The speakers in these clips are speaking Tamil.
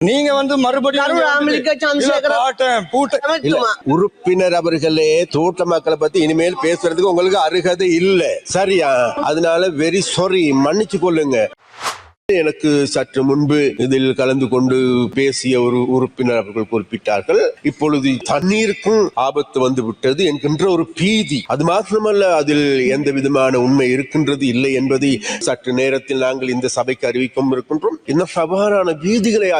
நீங்க வந்து மறுபடியும். உறுப்பினர் அவர்களே தோட்ட மக்களை பத்தி இனிமேல் பேசுறதுக்கு உங்களுக்கு அருகதை இல்ல. சரியா? அதனால வெரி சாரி மன்னிச்சு கொள்ளுங்க. எனக்கு சற்று முன்பு இதில் கலந்து கொண்டு பேசிய ஒரு உறுப்பினர் அவர்கள் குறிப்பிட்டார்கள். இப்பொழுது தண்ணீருக்கும் ஆபத்து வந்து விட்டது என்கின்ற ஒரு பீதி. அது மாத்திரமல்ல அதில் எந்த விதமான உண்மை இருக்கின்றது இல்லை என்பதை சற்று நேரத்தில் நாங்கள் இந்த சபைக்கு அறிவிக்கும் இருக்கின்றோம். இந்த சவாலான பீதிகளை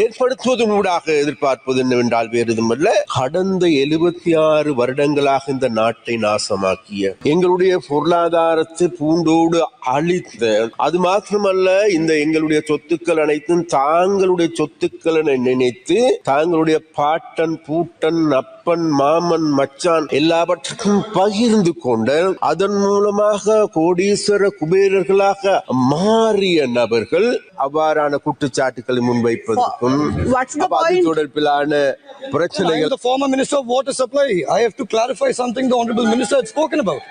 ஏற்படுத்துவதன் ஊடாக எதிர்பார்ப்பது என்னவென்றால் வேறு எதுவுமல்ல கடந்த எழுபத்தி ஆறு வருடங்களாக இந்த நாட்டை நாசமாக்கிய எங்களுடைய பொருளாதாரத்தை பூண்டோடு அழித்த அது மாத்திரமல்ல இந்த எங்களுடைய சொத்துக்கள் அனைத்தும் தாங்களுடைய சொத்துக்கள் என நினைத்து தாங்களுடைய பாட்டன் பூட்டன் அப்பன் மாமன் மச்சான் எல்லாவற்றுக்கும் பகிர்ந்து கொண்டு அதன் மூலமாக கோடீஸ்வர குபேரர்களாக மாறிய நபர்கள் அவ்வாறான குற்றச்சாட்டுக்களை முன்வைப்பதற்கும் அது? தொடர்பிலான பிரச்சனைகள் the former minister of water supply. I have to clarify something the honorable minister had spoken about.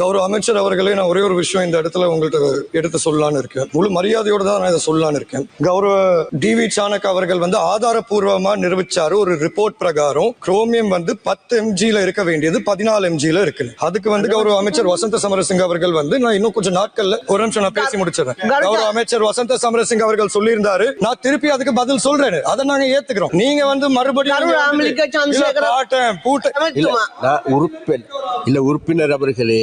கௌரவ அமைச்சர் அவர்களே நான் ஒரே ஒரு விஷயம் இந்த இடத்துல உங்கள்கிட்ட எடுத்து சொல்லலான்னு இருக்கேன். முழு மரியாதையோட தான் நான் இதை சொல்லலான்னு இருக்கேன். கௌரவ டிவி சாணக் அவர்கள் வந்து ஆதாரப்பூர்வமா நிரூபிச்சாரு ஒரு ரிப்போர்ட் பிரகாரம். குரோமியம் வந்து பத்து எம்ஜில இருக்க வேண்டியது பதினாலு எம்ஜில இருக்கு. அதுக்கு வந்து கௌரவ அமைச்சர் வசந்த சமரசிங்க அவர்கள் வந்து நான் இன்னும் கொஞ்சம் நாட்கள்ல ஒரு நிமிஷம் நான் பேசி முடிச்சிடறேன். கௌரவ அமைச்சர் வசந்த சமரசிங்க அவர்கள் சொல்லியிருந்தாரு நான் திருப்பி அதுக்கு பதில் சொல்றேன் அதை நாங்க ஏத்துக்கிறோம். நீங்க வந்து மறுபடியும் உறுப்பினர் இல்ல உறுப்பினர் அவர்களே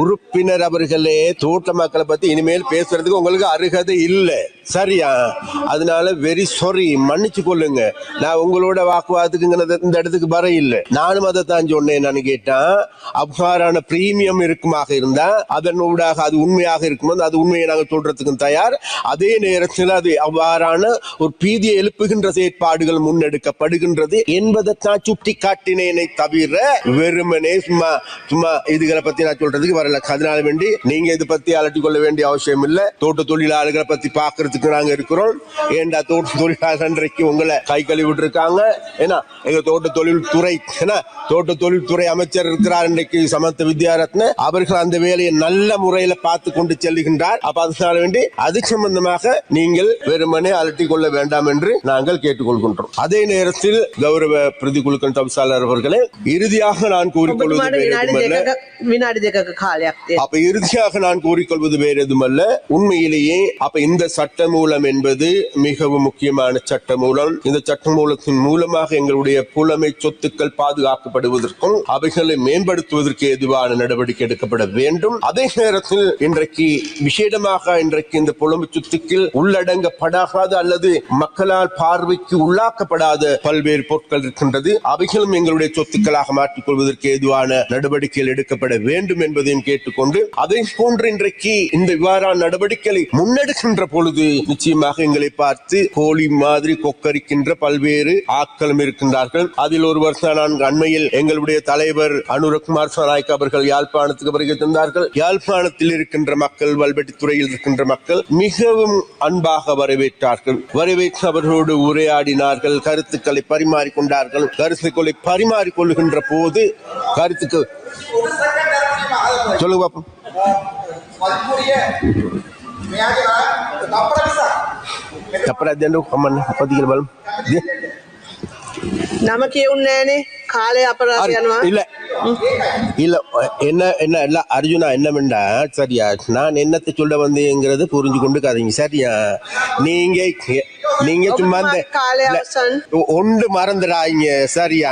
உறுப்பினர் அவர்களே தோட்ட மக்களை பத்தி இனிமேல் பேசுறதுக்கு உங்களுக்கு அருகதை இல்ல. சரியா? அதனால வெரி சாரி மன்னிச்சு கொள்ளுங்க. நான் உங்களோட வாக்குவாதத்துக்கு இங்க இந்த இடத்துக்கு வர இல்லை. நானும் அதை தான் சொன்னேன் நான் கேட்டேன் அவ்வாறான பிரீமியம் இருக்குமாக இருந்தா அதன் ஊடாக அது உண்மையாக இருக்கும்போது அது உண்மையை நாங்கள் சொல்றதுக்கும் தயார். அதே நேரத்தில் அது அவ்வாறான ஒரு பீதியை எழுப்புகின்ற செயற்பாடுகள் முன்னெடுக்கப்படுகின்றது என்பதைத்தான் சுட்டி காட்டினேனே தவிர வெறுமனே சும்மா சும்மா இதுகளை பத்தி நான் சொல்றதுக்கு வரல. அதனால வேண்டி நீங்க இது பத்தி அலட்டிக் கொள்ள வேண்டிய அவசியம் இல்ல. தோட்ட தொழிலாளர்களை பத்தி பாக்குறதுக்கு நாங்க இருக்கிறோம். ஏண்டா தோட்ட தொழிலாளர் இன்றைக்கு உங்களை கை கழுவி விட்டுருக்காங்க ஏன்னா எங்க தோட்ட தொழில் துறை ஏன்னா தோட்ட தொழில் துறை அமைச்சர் இருக்கிறார் இன்றைக்கு சமத்த வித்யாரத்ன. அவர்கள் அந்த வேலையை நல்ல முறையில பார்த்து கொண்டு செல்லுகின்றார் அப்ப அதனால வேண்டி அது சம்பந்தமாக நீங்கள் வெறுமனே அலட்டிக் கொள்ள வேண்டாம் என்று நாங்கள் கேட்டுக்கொள்கின்றோம். அதே நேரத்தில் கௌரவ பிரதிகுழுக்கள் தவிசாளர் அவர்களே இறுதியாக நான் கூறிக்கொள்வது அப்ப இறுதியாக நான் கூறிக்கொள்வது வேற எதுமல்ல உண்மையிலேயே அப்ப இந்த சட்ட மூலம் என்பது மிகவும் முக்கியமான சட்ட மூலம் இந்த சட்ட மூலத்தின் மூலமாக எங்களுடைய புலமை சொத்துக்கள் பாதுகாக்கப்படுவதற்கும் அவைகளை மேம்படுத்துவதற்கு எதுவான நடவடிக்கை எடுக்கப்பட வேண்டும். அதே நேரத்தில் இன்றைக்கு விசேடமாக இன்றைக்கு இந்த புலமை சொத்துக்கள் உள்ளடங்கப்படாத அல்லது மக்களால் பார்வைக்கு உள்ளாக்கப்படாத பல்வேறு பொருட்கள் இருக்கின்றது. அவைகளும் எங்களுடைய சொத்துக்களாக மாற்றிக்கொள்வதற்கு ஏதுவான நடவடிக்கைகள் எடுக்கப்பட வேண்டும் என்பதையும் கேட்டுக்கொண்டு அதை போன்று இன்றைக்கு இந்த இவ்வாறான நடவடிக்கைகளை முன்னெடுக்கின்ற பொழுது நிச்சயமாக எங்களை பார்த்து கோழி மாதிரி கொக்கரிக்கின்ற பல்வேறு ஆட்களும் இருக்கின்றார்கள். அதில் ஒருவர் வருஷம் நான் அண்மையில் எங்களுடைய தலைவர் அனுரகுமார் சனாய்க் அவர்கள் யாழ்ப்பாணத்துக்கு வருகை தந்தார்கள். யாழ்ப்பாணத்தில் இருக்கின்ற மக்கள் வல்வெட்டித்துறையில் இருக்கின்ற மக்கள் மிகவும் அன்பாக வரவேற்றார்கள். வரவேற்று அவர்களோடு உரையாடினார்கள் கருத்துக்களை பரிமாறிக்கொண்டார்கள். கருத்துக்களை பரிமாறிக்கொள்கின்ற போது கருத்துக்கு சொல்லுங்க பாப்போம் தப்பரா தேண்டு கம்மன் பதிகள் பலம் නම කියවුන්නේ නෑනේ කාලය අපරාධ යනවා. இல்ல இல்ல என்ன என்ன இல்ல அர்ஜுனா என்னமெண்டா சரியா நான் என்னத்தை சொல்ல வந்தேங்கிறது புரிஞ்சு கொண்டு கதைங்க சரியா நீங்க நீங்க சும்மா இந்த කාලය இல்ல, අවසන්. ஒன்று மறந்துடாங்க சரியா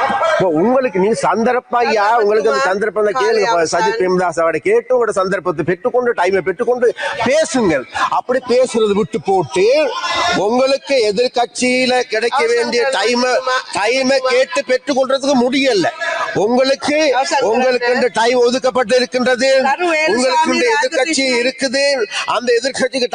உங்களுக்கு நீ சந்தர்ப்பையா உங்களுக்கு அந்த சந்தர்ப்பம் தான் கேளுங்க. இப்ப சஜித் பிரேமதாஸ் அவரை கேட்டு உங்களோட சந்தர்ப்பத்தை பெற்றுக்கொண்டு டைமை பெற்றுக்கொண்டு பேசுங்கள். அப்படி பேசுறது விட்டு போட்டு உங்களுக்கு எதிர்கட்சியில கிடைக்க வேண்டிய டைமை டைமை கேட்டு பெற்றுக்கொள்றதுக்கு முடியல. உங்களுக்கு உங்களுக்கு. டைம் ஒதுக்கப்பட்டு இருக்கின்றது உங்களுக்கு எதிர்கட்சி. இருக்குது. அந்த எதிர்கட்சிக்கு